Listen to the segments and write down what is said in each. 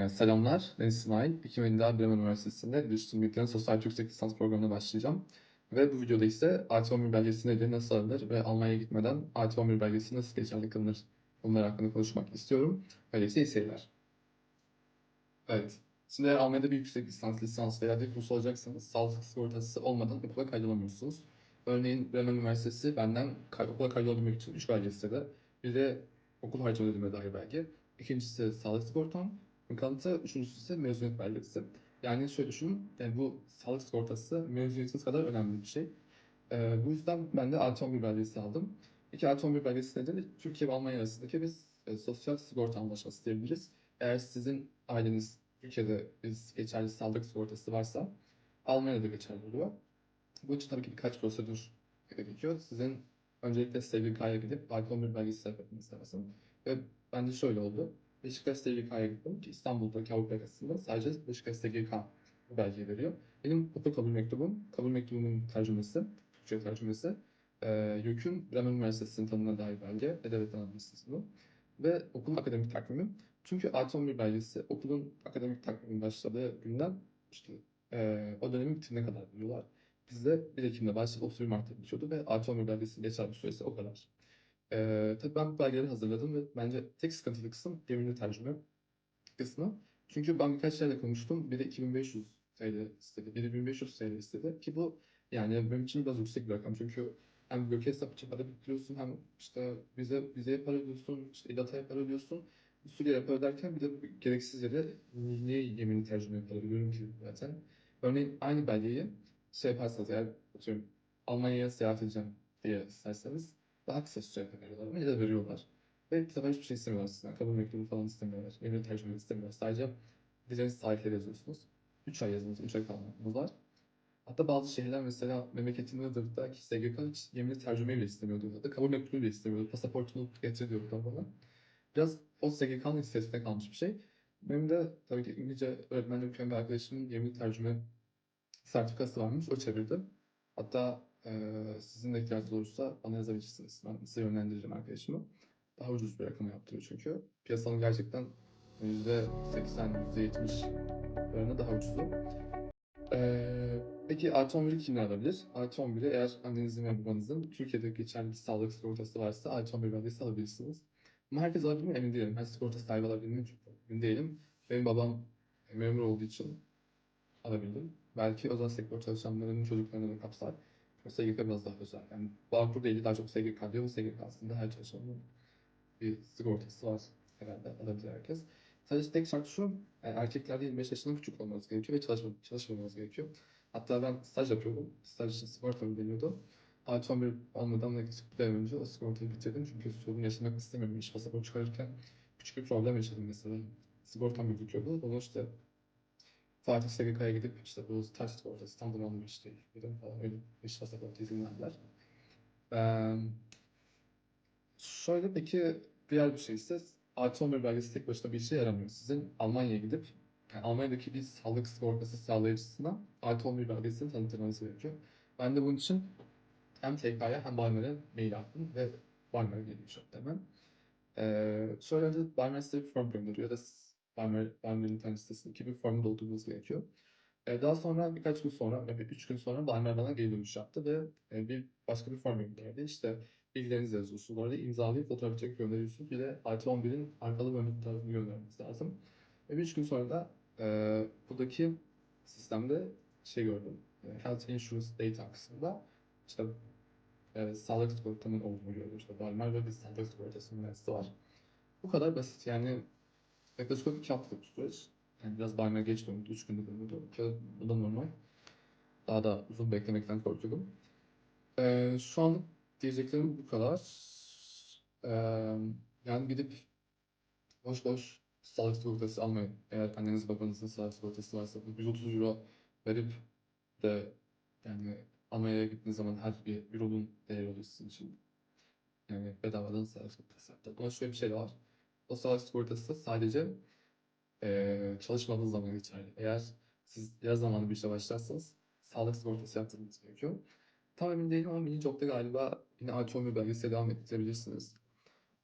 Evet, selamlar. Ben İsmail. 2007'de Bremen Üniversitesi'nde Dijital Bilgilerin Sosyal Yüksek Lisans Programı'na başlayacağım. Ve bu videoda ise AT11 belgesi nedir, nasıl alınır ve Almanya'ya gitmeden AT11 belgesi nasıl geçerli kılınır? Bunlar hakkında konuşmak istiyorum. Öyleyse iyi seyirler. Evet. Şimdi eğer Almanya'da bir yüksek lisans, lisans veya dil kursu alacaksanız sağlık sigortası olmadan okula kaydolamıyorsunuz. Örneğin Bremen Üniversitesi benden okula kaydolabilmek için 3 belge istedi. Bir de okul harcama ödeme dair belge. İkincisi sağlık sigortam. Kanıtı üçüncüsü ise mezuniyet belgesi. Yani şöyle düşünün, yani bu sağlık sigortası mezuniyetiniz kadar önemli bir şey. Ee, bu yüzden ben de artı 11 belgesi aldım. İki artı 11 belgesi nedeni Türkiye ve Almanya arasındaki biz e, sosyal sigorta anlaşması diyebiliriz. Eğer sizin aileniz Türkiye'de biz geçerli sağlık sigortası varsa Almanya'da da geçerli oluyor. Bu için tabii ki birkaç prosedür gerekiyor. Sizin öncelikle SGK'ya gidip artı 11 belgesi etmeniz lazım. Ve bence şöyle oldu. Beşiktaş SGK'ya gittim ki İstanbul'daki Avrupa yakasında sadece Beşiktaş SGK bu belgeyi veriyor. Benim okul kabul mektubum, kabul mektubumun tercümesi, Türkçe tercümesi, e, YÖK'ün Bremen Üniversitesi'nin tanımına dair belge, Edebiyat Anadolu'su bu. Ve okulun akademik takvimi. Çünkü artı 11 belgesi okulun akademik takvimin başladığı günden işte e, o dönemin bitimine kadar veriyorlar. Bizde 1 Ekim'de başlayıp 31 Mart'ta bitiyordu ve artı 11 belgesi geçerli süresi o kadar. Ee, tabii ben bu belgeleri hazırladım ve bence tek sıkıntılı kısım gönüllü tercüme kısmı. Çünkü ben birkaç yerde konuştum. Biri 2500 TL istedi, biri 1500 TL istedi. Ki bu yani benim için biraz yüksek bir rakam. Çünkü hem bloke hesap için para biriktiriyorsun hem işte vize, vizeye para ödüyorsun, işte İDATA'ya para ödüyorsun. Bir sürü yere para öderken bir de gereksiz yere niye yeminli tercüme para ki zaten. Örneğin aynı belgeyi şey yaparsanız eğer atıyorum Almanya'ya seyahat edeceğim diye isterseniz kısa sürede veriyorlar de veriyorlar. Ve sefer hiçbir şey istemiyorlar sizden. Kabul mektubu falan istemiyorlar. Emir tercüme istemiyorlar. Sadece dilediğiniz tarihleri yazıyorsunuz. 3 ay yazınız, 3 ay falan var. Hatta bazı şehirler mesela memleketin Iğdır'daki SGK hiç yeminli tercüme bile istemiyordu. Hatta kabul mektubu bile istemiyordu. Pasaportunu getir diyordu bana. Biraz o SGK'nın inisiyatifine kalmış bir şey. Benim de tabii ki İngilizce öğretmenlik okuyan bir arkadaşımın yeminli tercüme sertifikası varmış. O çevirdi. Hatta eee sizin de ihtiyacınız olursa bana yazabilirsiniz. Ben size yönlendiririm arkadaşımı. Daha ucuz bir rakama yaptırıyor çünkü. Piyasanın gerçekten %80, %70 oranında daha ucuzu. Eee peki artı 11'i kimler alabilir? Artı 11'i eğer annenizin ve babanızın Türkiye'de geçerli sağlık sigortası varsa artı 11 belgesi alabilirsiniz. Ama herkes alabilir mi emin değilim. Her sigorta sahibi alabilir mi çok emin değilim. Benim babam memur olduğu için alabildim. Belki özel sektör çalışanlarının çocuklarını da kapsar. SGK biraz daha özel. Yani Bağkur değil daha çok SGK diyor. SGK aslında her çalışanın bir sigortası var herhalde alabilir herkes. Sadece tek şart şu, yani erkeklerde 25 yaşından küçük olmanız gerekiyor ve çalışma, çalışmamanız gerekiyor. Hatta ben staj yapıyordum. Staj için sigorta ödeniyordu. Artı 11 olmadan bir ay önce o sigortayı bitirdim. Çünkü sorun yaşamak istemiyorum. İş pasaport çıkarırken küçük bir problem yaşadım mesela. Sigortam gözüküyordu. Onu işte Fatih SGK'ya gidip işte bu taş sigortası tam zamanlı işte dedim falan öyle iş pasaportu izin verdiler. Ee, şöyle peki diğer bir şey ise artı 11 belgesi tek başına bir işe yaramıyor. Sizin Almanya'ya gidip yani Almanya'daki bir sağlık sigortası sağlayıcısına artı 11 belgesini tanıtmanız gerekiyor. Ben de bunun için hem TK'ya hem Balmer'e mail attım ve Balmer'e gelmiş oldu hemen. Ee, şöyle de Balmer size bir form gönderiyor da Balmer, Balmer'in internet sitesindeki bir formu doldurmanız gerekiyor. Ee, daha sonra birkaç gün sonra, yani 3 gün sonra Balmer bana geri dönüş yaptı ve e, bir başka bir form gönderdi. İşte bilgilerinizi yazıyorsunuz. Orada imzalayıp fotoğraf çekip gönderiyorsunuz. Bir de artı 11'in arkalı ve ön fotoğrafını göndermeniz lazım. Ve 3 gün sonra da e, buradaki sistemde şey gördüm. E, Health Insurance Data kısmında işte e, sağlık sigortamın olduğunu gördüm. İşte Balmer ve bir sağlık sigortasının var. Bu kadar basit. Yani yaklaşık 2 haftalık süreç. Yani biraz Balmer geç döndü. 3 günde döndü. Bu da normal. Daha da uzun beklemekten korkuyordum. Ee, şu an diyeceklerim bu kadar. Ee, yani gidip boş boş sağlık sigortası almayın. Eğer anneniz babanızın sağlık sigortası varsa bu 130 euro verip de yani Almanya'ya gittiğiniz zaman her bir euronun değeri oluyor sizin için. Yani bedavadan sağlık sigortası. Ama şöyle bir şey var. Sağlık sigortası sadece eee çalışmadığınız zaman geçerli. Eğer siz yaz zamanı bir işe başlarsanız sağlık sigortası yaptırmanız gerekiyor. Tam emin değilim ama mini job'da galiba yine 11 belgesiyle devam ettirebilirsiniz.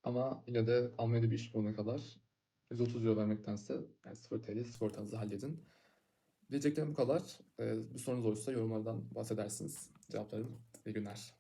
Ama yine de Almanya'da bir iş bulana kadar 130 euro vermektense yani 0 TL sigortanızı halledin. Diyeceklerim bu kadar. Ee, bir sorunuz olursa yorumlardan bahsedersiniz. Cevaplarım. İyi günler.